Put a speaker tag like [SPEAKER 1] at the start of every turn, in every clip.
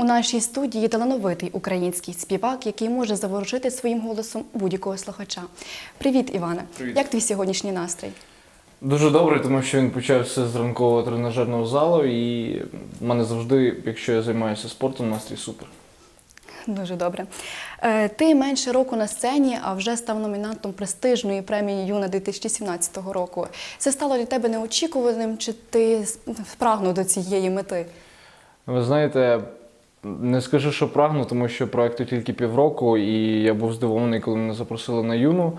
[SPEAKER 1] У нашій студії талановитий український співак, який може заворожити своїм голосом будь-якого слухача. Привіт, Іване!
[SPEAKER 2] Привіт.
[SPEAKER 1] Як твій сьогоднішній настрій?
[SPEAKER 2] Дуже добре, тому що він почався з ранкового тренажерного залу, і в мене завжди, якщо я займаюся спортом, настрій супер.
[SPEAKER 1] Дуже добре. Е, Ти менше року на сцені, а вже став номінантом престижної премії Юна 2017 року. Це стало для тебе неочікуваним, чи ти прагнув до цієї мети?
[SPEAKER 2] Ви знаєте, не скажу, що прагну, тому що проекту тільки півроку, і я був здивований, коли мене запросили на юну.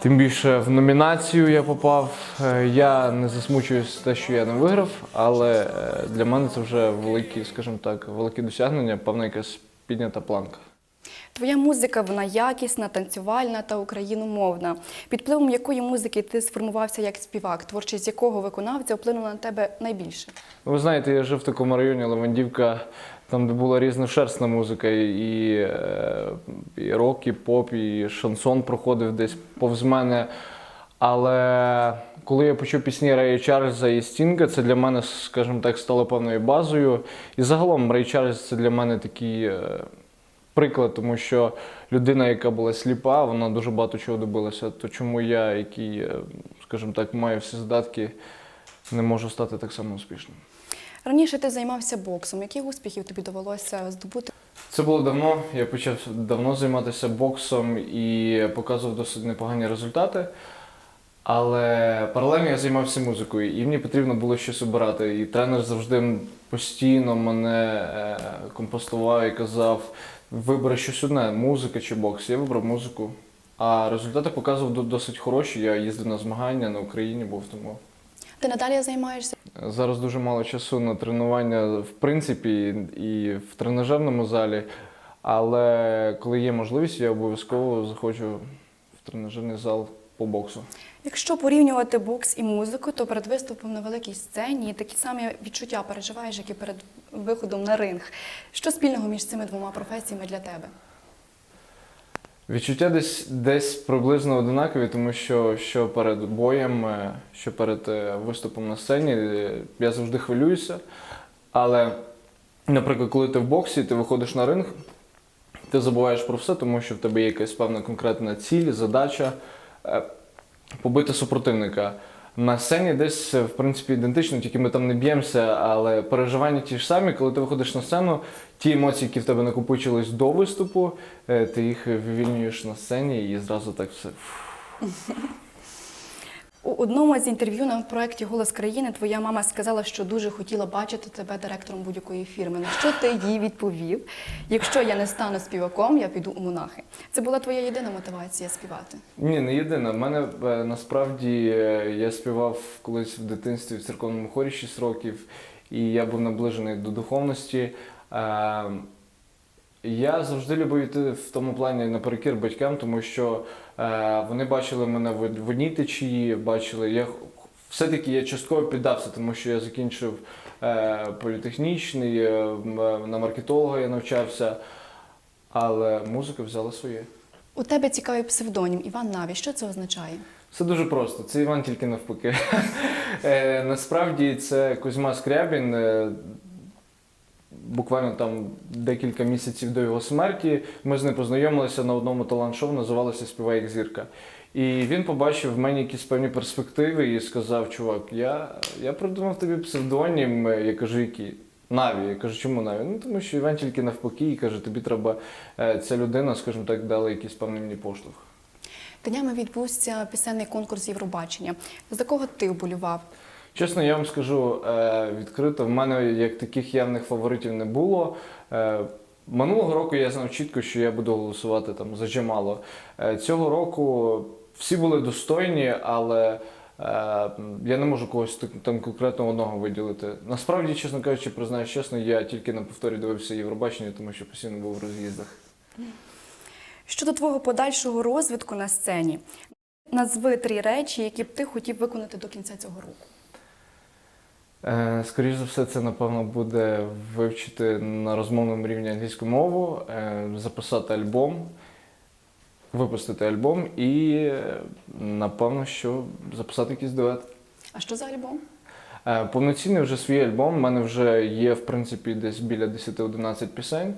[SPEAKER 2] Тим більше в номінацію я попав. Е, Я не засмучуюсь те, що я не виграв, але е, для мене це вже великі, скажімо так, великі досягнення, певна якась піднята планка.
[SPEAKER 1] Твоя музика вона якісна, танцювальна та україномовна. Під впливом якої музики ти сформувався як співак, творчість якого виконавця вплинула на тебе найбільше?
[SPEAKER 2] Ви знаєте, я жив в такому районі Левандівка, там, де була різношерстна музика, і, е, і рок, і поп, і шансон проходив десь повз мене. Але коли я почув пісні Рея Чарльза і Стінга, це для мене, скажімо так, стало певною базою. І загалом Рей Чарльз це для мене такий е, приклад, тому що людина, яка була сліпа, вона дуже багато чого добилася. То чому я, який, е, скажімо так, маю всі здатки, не можу стати так само успішним?
[SPEAKER 1] Раніше ти займався боксом. Яких успіхів тобі довелося здобути?
[SPEAKER 2] Це було давно. Я почав давно займатися боксом і показував досить непогані результати. Але паралельно я займався музикою, і мені потрібно було щось обирати. І тренер завжди постійно мене е, компостував і казав: вибери щось одне, музика чи бокс. Я вибрав музику. А результати показував досить хороші. Я їздив на змагання на Україні, був тому.
[SPEAKER 1] Ти надалі займаєшся?
[SPEAKER 2] Зараз дуже мало часу на тренування, в принципі, і в тренажерному залі. Але коли є можливість, я обов'язково заходжу в тренажерний зал по боксу.
[SPEAKER 1] Якщо порівнювати бокс і музику, то перед виступом на великій сцені такі самі відчуття переживаєш, як і перед виходом на ринг. Що спільного між цими двома професіями для тебе?
[SPEAKER 2] Відчуття десь, десь приблизно одинакові, тому що що перед боєм, е, що перед е, виступом на сцені, е, я завжди хвилююся. Але, наприклад, коли ти в боксі, ти виходиш на ринг, ти забуваєш про все, тому що в тебе є якась певна конкретна ціль, задача побити супротивника. На сцені десь, е, в принципі, ідентично, тільки ми там не б'ємося, але переживання ті ж самі, коли ти виходиш на сцену, ті емоції, які в тебе накопичились до виступу, е, ти їх вивільнюєш на сцені і зразу так все.
[SPEAKER 1] У одному з інтерв'ю на проєкті Голос країни твоя мама сказала, що дуже хотіла бачити тебе директором будь-якої фірми. На що ти їй відповів? Якщо я не стану співаком, я піду у монахи. Це була твоя єдина мотивація співати.
[SPEAKER 2] Ні, не єдина. В мене е, насправді е, я співав колись в дитинстві в церковному хорі 6 років, і я був наближений до духовності. Е, Я завжди любив йти в тому плані наперекір батькам, тому що е, вони бачили мене в в одній течії, бачили. Я все-таки я частково піддався, тому що я закінчив е, політехнічний, е, е, на маркетолога я навчався, але музика взяла своє.
[SPEAKER 1] У тебе цікавий псевдонім Іван Наві. Що це означає?
[SPEAKER 2] Все дуже просто. Це Іван тільки навпаки. Е, Насправді це Кузьма Скрябін. Е, Буквально там декілька місяців до його смерті ми з ним познайомилися на одному талант-шоу, називалося Співай як зірка. І він побачив в мені якісь певні перспективи і сказав: чувак, я, я придумав тобі псевдонім. Я кажу, який? Наві. Я кажу, чому Наві? Ну тому що Іван тільки навпаки і каже, тобі треба е, ця людина, скажімо так, дала якийсь певний мені поштовх.
[SPEAKER 1] Днями відбувся пісенний конкурс Євробачення. За кого ти вболював?
[SPEAKER 2] Чесно, я вам скажу е, відкрито, в мене як таких явних фаворитів не було. Е, Минулого року я знав чітко, що я буду голосувати там за Джамало. Е, Цього року всі були достойні, але я не можу когось там конкретно одного виділити. Насправді, чесно кажучи, признаюсь чесно, я тільки на повторі дивився Євробачення, тому що постійно був в роз'їздах.
[SPEAKER 1] Щодо твого подальшого розвитку на сцені, назви три речі, які б ти хотів виконати до кінця цього року.
[SPEAKER 2] Е, Скоріше за все, це напевно буде вивчити на розмовному рівні англійську мову, е, записати альбом, випустити альбом і напевно, що записати якийсь дует.
[SPEAKER 1] А що за альбом?
[SPEAKER 2] Е, Повноцінний вже свій альбом. У мене вже є, в принципі, десь біля 10-11 пісень.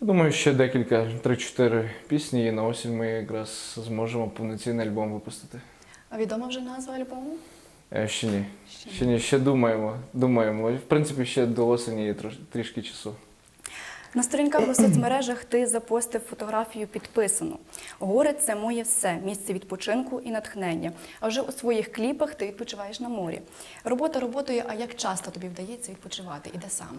[SPEAKER 2] Я думаю, ще декілька, 3-4 пісні, і на осінь ми якраз зможемо повноцінний альбом випустити.
[SPEAKER 1] А відома вже назва альбому?
[SPEAKER 2] Е, Ще ні.
[SPEAKER 1] Ще
[SPEAKER 2] Ще ні, ще думаємо. Думаємо. В принципі, ще до осені є трішки часу.
[SPEAKER 1] На сторінках у соцмережах ти запостив фотографію підписану. Гори це моє все, місце відпочинку і натхнення. А вже у своїх кліпах ти відпочиваєш на морі. Робота роботою, а як часто тобі вдається відпочивати і де саме?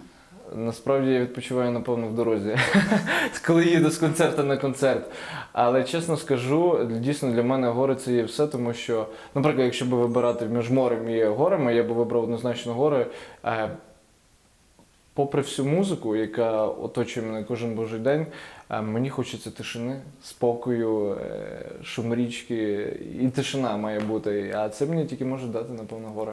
[SPEAKER 2] Насправді я відпочиваю, напевно, в дорозі, коли їду з концерту на концерт. Але чесно скажу, дійсно для мене гори це є все, тому що, наприклад, якщо би вибирати між морем і горами, я би вибрав однозначно гори. Е, Попри всю музику, яка оточує мене кожен божий день, е, мені хочеться тишини, спокою, е, шум річки, і тишина має бути. А це мені тільки може дати, напевно, гори.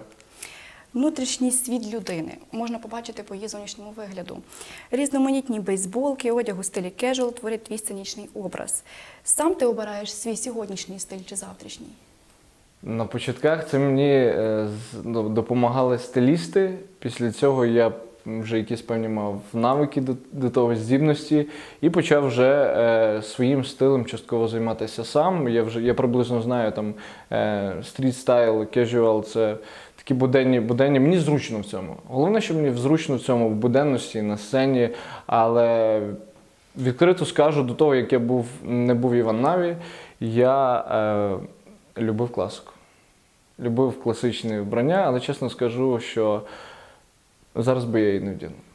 [SPEAKER 1] Внутрішній світ людини можна побачити по її зовнішньому вигляду. Різноманітні бейсболки, одяг у стилі кежуал творять твій сценічний образ. Сам ти обираєш свій сьогоднішній стиль чи завтрашній?
[SPEAKER 2] На початках це мені е, допомагали стилісти. Після цього я вже якісь певні мав навики до, до того, здібності, і почав вже е, своїм стилем частково займатися сам. Я вже я приблизно знаю там стріт стайл, кежуал це такі буденні, буденні. Мені зручно в цьому. Головне, що мені зручно в цьому в буденності, на сцені, але відкрито скажу, до того, як я був, не був Іван Наві, я е, любив класику. Любив класичне вбрання, але чесно скажу, що зараз би я її не вдягнув.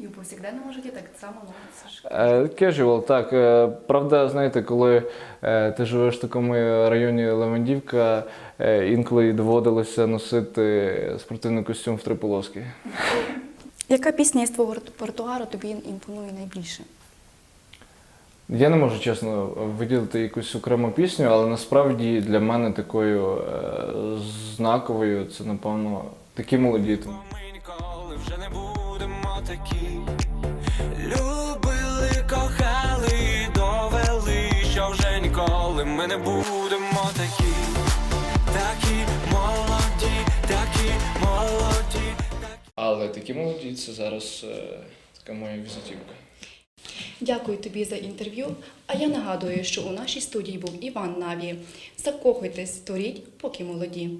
[SPEAKER 1] І у повсякденному житті так само носиш.
[SPEAKER 2] Кежуал, так. Е, Правда, знаєте, коли е, ти живеш в такому районі Левандівка, е, інколи доводилося носити спортивний костюм в три полоски.
[SPEAKER 1] Яка пісня із твого репертуару тобі імпонує найбільше?
[SPEAKER 2] Я не можу чесно виділити якусь окрему пісню, але насправді для мене такою е, знаковою це, напевно, такі молоді.
[SPEAKER 3] Ми ніколи вже не такі. Любили, кохали, довели, що вже ніколи ми не будемо такі. Такі молоді, такі молоді.
[SPEAKER 2] Але такі молоді це зараз е, така моя візитівка.
[SPEAKER 1] Дякую тобі за інтерв'ю. А я нагадую, що у нашій студії був Іван Наві. Закохуйтесь, творіть, поки молоді.